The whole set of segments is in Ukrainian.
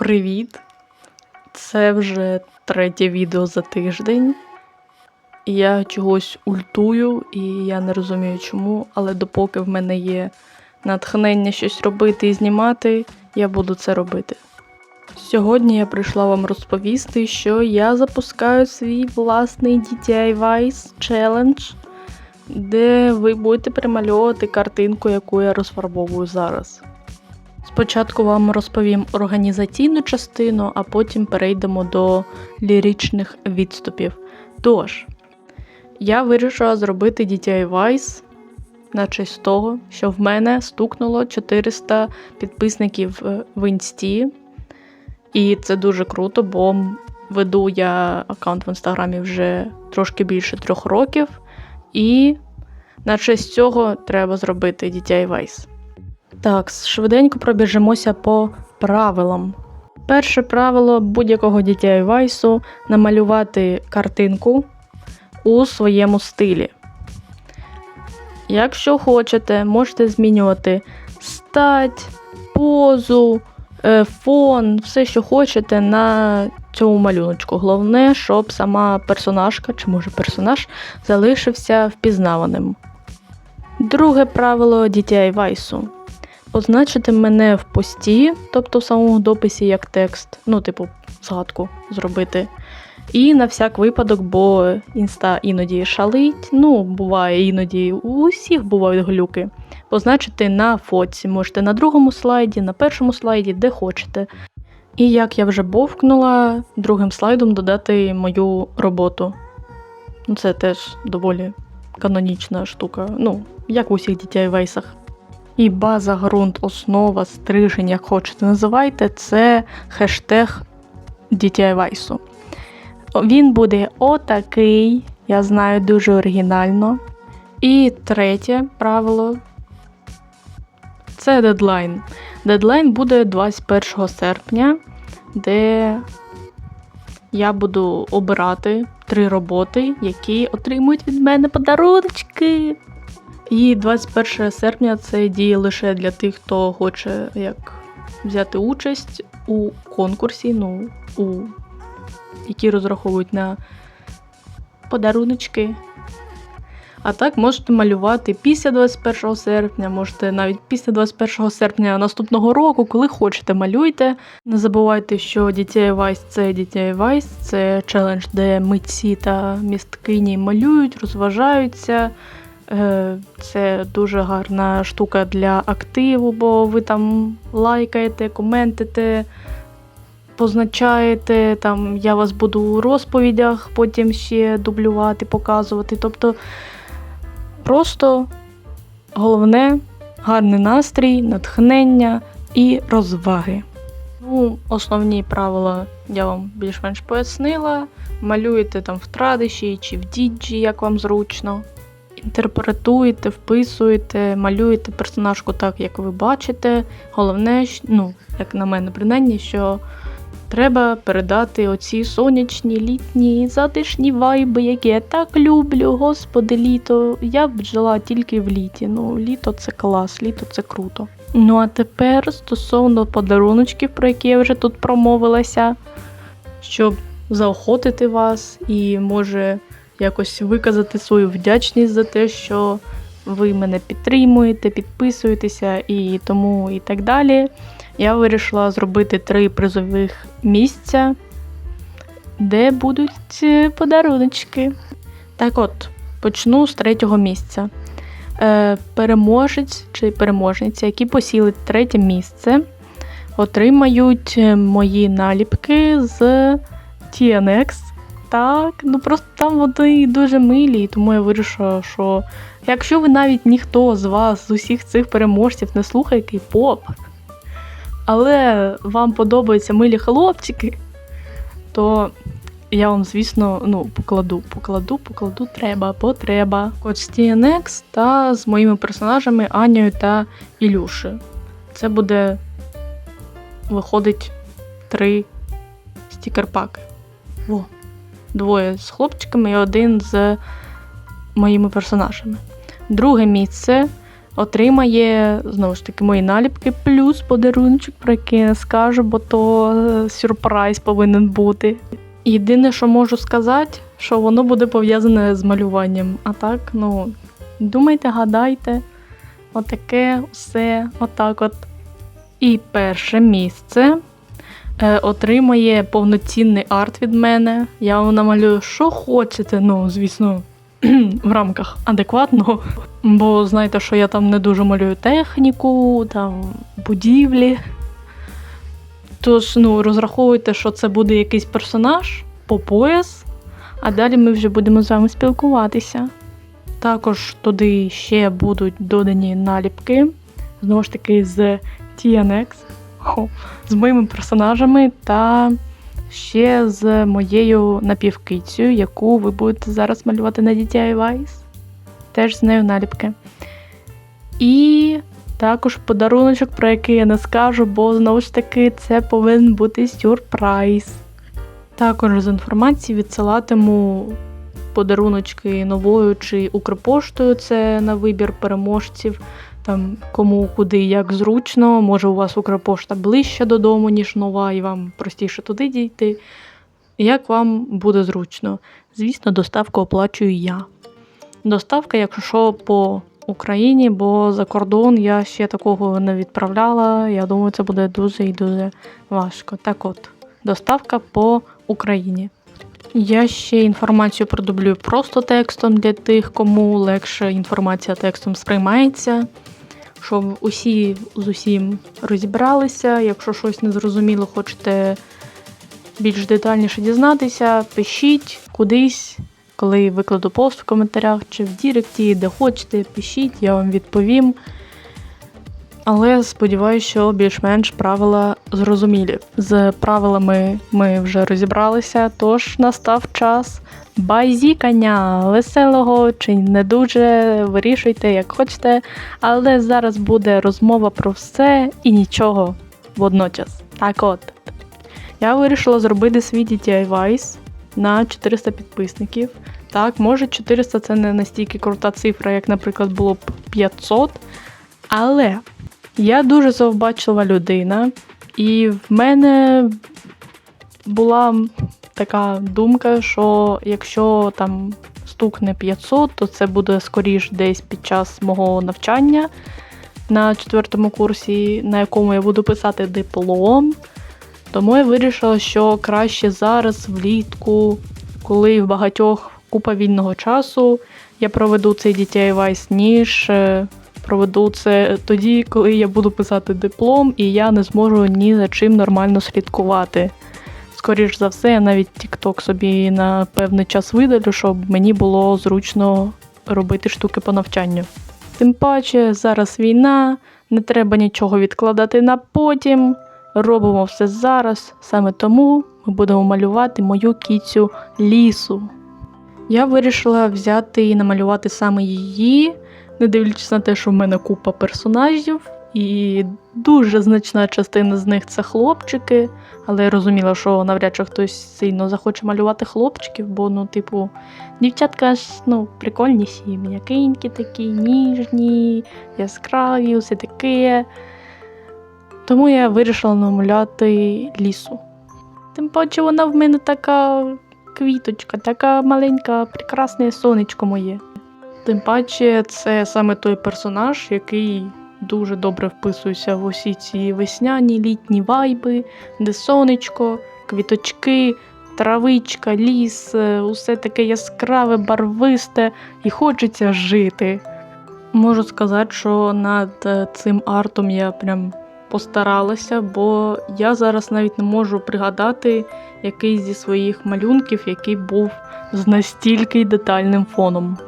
Привіт! Це вже третє відео за тиждень. Я чогось ультую, і я не розумію чому, але допоки в мене є натхнення щось робити і знімати, я буду це робити. Сьогодні я прийшла вам розповісти, що я запускаю свій власний DTI Vice Challenge, де ви будете примальовувати картинку, яку я розфарбовую зараз. Спочатку вам розповім організаційну частину, а потім перейдемо до ліричних відступів. Тож, я вирішила зробити DTI Vice на честь того, що в мене стукнуло 400 підписників е, в інсті. І це дуже круто, бо веду я аккаунт в інстаграмі вже трошки більше трьох років. І на честь цього треба зробити DTI Vice. Так, швиденько пробіжимося по правилам. Перше правило будь-якого DTI Vice – намалювати картинку у своєму стилі. Якщо хочете, можете змінювати стать, позу, е, фон, все, що хочете на цьому малюночку. Головне, щоб сама персонажка, чи може персонаж, залишився впізнаваним. Друге правило DTI Vice. Позначити мене в пості, тобто в самому дописі як текст, ну, типу, згадку зробити. І на всяк випадок, бо інста іноді шалить, ну, буває іноді, у усіх бувають глюки. Позначити на фоці. Можете на другому слайді, на першому слайді, де хочете. І як я вже бовкнула, другим слайдом додати мою роботу. Ну, Це теж доволі канонічна штука. Ну, як в усіх дітей вейсах. І база, ґрунт, основа, стрижень, як хочете називайте, це хештег DTI Vice. Він буде отакий, я знаю, дуже оригінально. І третє правило це дедлайн. Дедлайн буде 21 серпня, де я буду обирати три роботи, які отримують від мене подаруночки. І 21 серпня це діє лише для тих, хто хоче як взяти участь у конкурсі, ну, у які розраховують на подаруночки. А так можете малювати після 21 серпня, можете навіть після 21 серпня наступного року, коли хочете, малюйте. Не забувайте, що DTI Vice це DTI Vice, це челендж, де митці та місткині малюють, розважаються. Е, Це дуже гарна штука для активу, бо ви там лайкаєте, коментите, позначаєте. Там я вас буду у розповідях потім ще дублювати, показувати. Тобто просто головне гарний настрій, натхнення і розваги. Ну, Основні правила я вам більш-менш пояснила. Малюєте там в традиші чи в діджі, як вам зручно. Інтерпретуєте, вписуєте, малюєте персонажку так, як ви бачите. Головне, ну, як на мене, принаймні, що треба передати оці сонячні, літні, затишні вайби, які я так люблю. Господи, літо. Я б жила тільки в літі. Ну, літо це клас, літо це круто. Ну а тепер стосовно подаруночків, про які я вже тут промовилася, щоб заохотити вас і може якось виказати свою вдячність за те, що ви мене підтримуєте, підписуєтеся і тому і так далі. Я вирішила зробити три призових місця, де будуть е, подаруночки. Так от, почну з третього місця. Е, Переможець чи переможниця, які посіли третє місце, отримають е, мої наліпки з TNX. Так, ну просто там вони дуже милі, тому я вирішила, що якщо ви навіть ніхто з вас, з усіх цих переможців, не слухає кей-поп, але вам подобаються милі хлопчики, то я вам, звісно, ну, покладу, покладу, покладу, треба, потреба. Код з TNX та з моїми персонажами Анією та Ілюшею. Це буде виходить три стікер-паки. Во двоє з хлопчиками і один з моїми персонажами. Друге місце отримає знову ж таки мої наліпки, плюс подаруночок, про який я не скажу, бо то е, сюрприз повинен бути. Єдине, що можу сказати, що воно буде пов'язане з малюванням. А так, ну, думайте, гадайте, отаке все, отак от. І перше місце отримає повноцінний арт від мене. Я вам намалюю, що хочете, ну, звісно, в рамках адекватного. Бо знаєте, що я там не дуже малюю техніку, там будівлі. Тож, ну, розраховуйте, що це буде якийсь персонаж по пояс, а далі ми вже будемо з вами спілкуватися. Також туди ще будуть додані наліпки, знову ж таки, з TNX, з моїми персонажами та ще з моєю напівкицею, яку ви будете зараз малювати на DTI Vice. Теж з нею наліпки. І також подаруночок, про який я не скажу, бо знову ж таки це повинен бути сюрприз. Також з інформації відсилатиму подаруночки новою чи Укрпоштою, це на вибір переможців. Там кому куди як зручно. Може, у вас Укрпошта ближче додому, ніж нова, і вам простіше туди дійти. Як вам буде зручно? Звісно, доставку оплачую я. Доставка, якщо що, по Україні, бо за кордон я ще такого не відправляла. Я думаю, це буде дуже і дуже важко. Так от, доставка по Україні. Я ще інформацію продублюю просто текстом для тих, кому легше інформація текстом сприймається. Щоб усі з усім розібралися. Якщо щось незрозуміло, хочете більш детальніше дізнатися, пишіть кудись, коли викладу пост в коментарях чи в Діректі, де хочете, пишіть, я вам відповім. Але сподіваюся, що більш-менш правила зрозумілі. З правилами ми вже розібралися, тож настав час базікання веселого чи не дуже. Вирішуйте, як хочете. Але зараз буде розмова про все і нічого водночас. Так от, я вирішила зробити свій DTI Vice на 400 підписників. Так, може 400 це не настільки крута цифра, як, наприклад, було б 500. Але я дуже завбачлива людина, і в мене була така думка, що якщо там стукне 500, то це буде скоріш десь під час мого навчання на четвертому курсі, на якому я буду писати диплом. Тому я вирішила, що краще зараз, влітку, коли в багатьох купа вільного часу, я проведу цей DTI Vice, ніж е, проведу це тоді, коли я буду писати диплом, і я не зможу ні за чим нормально слідкувати. Скоріш за все, я навіть TikTok собі на певний час видалю, щоб мені було зручно робити штуки по навчанню. Тим паче, зараз війна, не треба нічого відкладати на потім. Робимо все зараз, саме тому ми будемо малювати мою кіцю лісу. Я вирішила взяти і намалювати саме її, не дивлячись на те, що в мене купа персонажів, і дуже значна частина з них це хлопчики. Але я розуміла, що навряд чи хтось сильно захоче малювати хлопчиків, бо, ну, типу, дівчатка ж ну, прикольніші, м'якенькі такі, ніжні, яскраві, все таке. Тому я вирішила намаляти лісу. Тим паче вона в мене така квіточка, така маленька, прекрасне сонечко моє. Тим паче, це саме той персонаж, який дуже добре вписується в усі ці весняні літні вайби, де сонечко, квіточки, травичка, ліс, е, усе таке яскраве, барвисте і хочеться жити. Можу сказати, що над е, цим артом я прям постаралася, бо я зараз навіть не можу пригадати якийсь зі своїх малюнків, який був з настільки детальним фоном.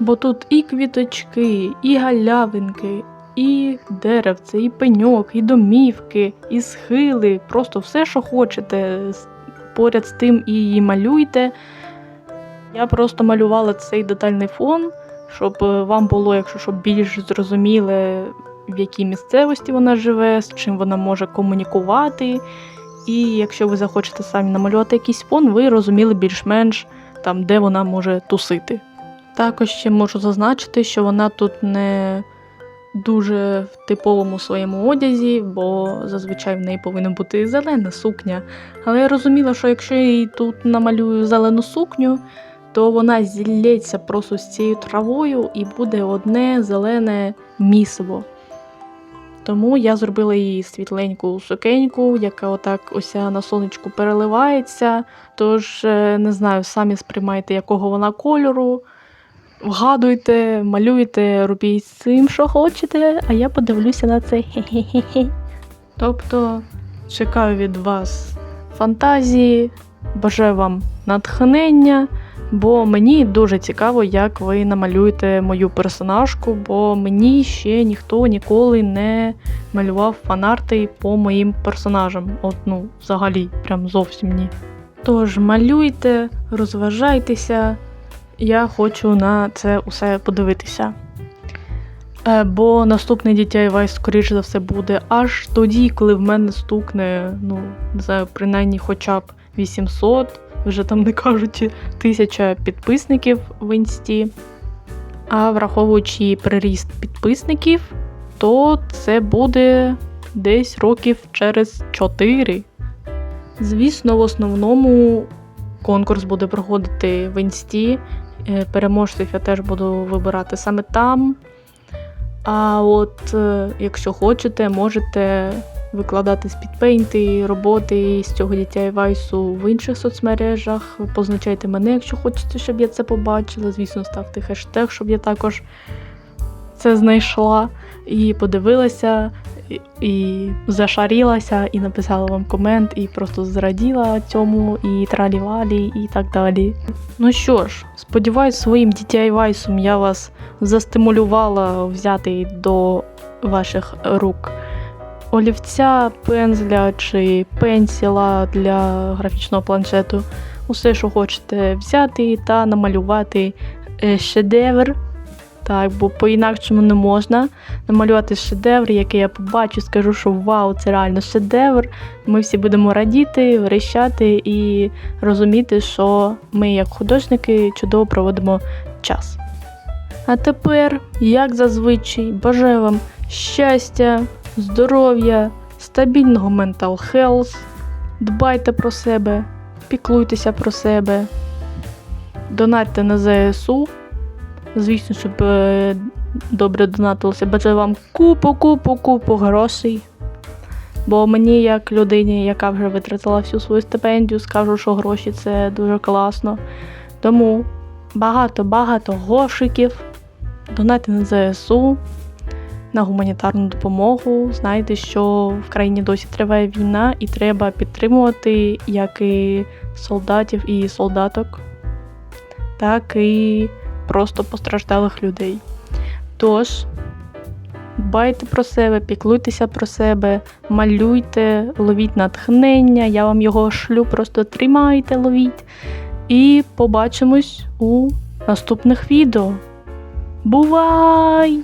Бо тут і квіточки, і галявинки, і деревце, і пеньок, і домівки, і схили, просто все, що хочете. Поряд з тим і її малюйте. Я просто малювала цей детальний фон, щоб е, вам було, якщо що, більш зрозуміле, в якій місцевості вона живе, з чим вона може комунікувати. І якщо ви захочете самі намалювати якийсь фон, ви розуміли більш-менш там, де вона може тусити. Також ще можу зазначити, що вона тут не дуже в типовому своєму одязі, бо зазвичай в неї повинна бути зелена сукня. Але я розуміла, що якщо я їй тут намалюю зелену сукню, то вона зілється просто з цією травою і буде одне зелене місиво. Тому я зробила їй світленьку сукеньку, яка отак уся на сонечку переливається. Тож, е, не знаю, самі сприймайте, якого вона кольору. Вгадуйте, малюйте, робіть з цим, що хочете, а я подивлюся на це. Хе-хе-хе. Тобто, чекаю від вас фантазії, бажаю вам натхнення, бо мені дуже цікаво, як ви намалюєте мою персонажку, бо мені ще ніхто ніколи не малював фанарти по моїм персонажам. От, ну, взагалі, прям зовсім ні. Тож малюйте, розважайтеся. Я хочу на це усе подивитися. Е, Бо наступний DIY, скоріш за все, буде аж тоді, коли в мене стукне, ну, не знаю, принаймні хоча б 800, вже там не кажуть, 1000 підписників в інсті. А враховуючи приріст підписників, то це буде десь років через 4. Звісно, в основному конкурс буде проходити в інсті. Е, Переможців я теж буду вибирати саме там. А от е, якщо хочете, можете викладати спідпейнти, роботи з цього дітя вайсу в інших соцмережах. Позначайте мене, якщо хочете, щоб я це побачила. Звісно, ставте хештег, щоб я також це знайшла і подивилася, і, зашарілася, і написала вам комент, і просто зраділа цьому, і тралівалі, і так далі. Ну що ж, сподіваюсь, своїм DIY-сом я вас застимулювала взяти до ваших рук олівця, пензля чи пенсіла для графічного планшету. Усе, що хочете взяти та намалювати е, шедевр. Так, бо по-інакшому не можна намалювати шедевр, який я побачу, скажу, що вау, це реально шедевр. Ми всі будемо радіти, верещати і розуміти, що ми, як художники, чудово проводимо час. А тепер, як зазвичай, бажаю вам щастя, здоров'я, стабільного mental health, дбайте про себе, піклуйтеся про себе, донатьте на ЗСУ. Звісно, щоб е, добре донатилося. Бажаю вам купу, купу, купу грошей. Бо мені, як людині, яка вже витратила всю свою стипендію, скажу, що гроші це дуже класно. Тому багато-багато грошиків. Донати на ЗСУ, на гуманітарну допомогу. Знаєте, що в країні досі триває війна, і треба підтримувати як і солдатів і солдаток, так і просто постраждалих людей. Тож, дбайте про себе, піклуйтеся про себе, малюйте, ловіть натхнення, я вам його шлю, просто тримайте, ловіть. І побачимось у наступних відео. Бувай!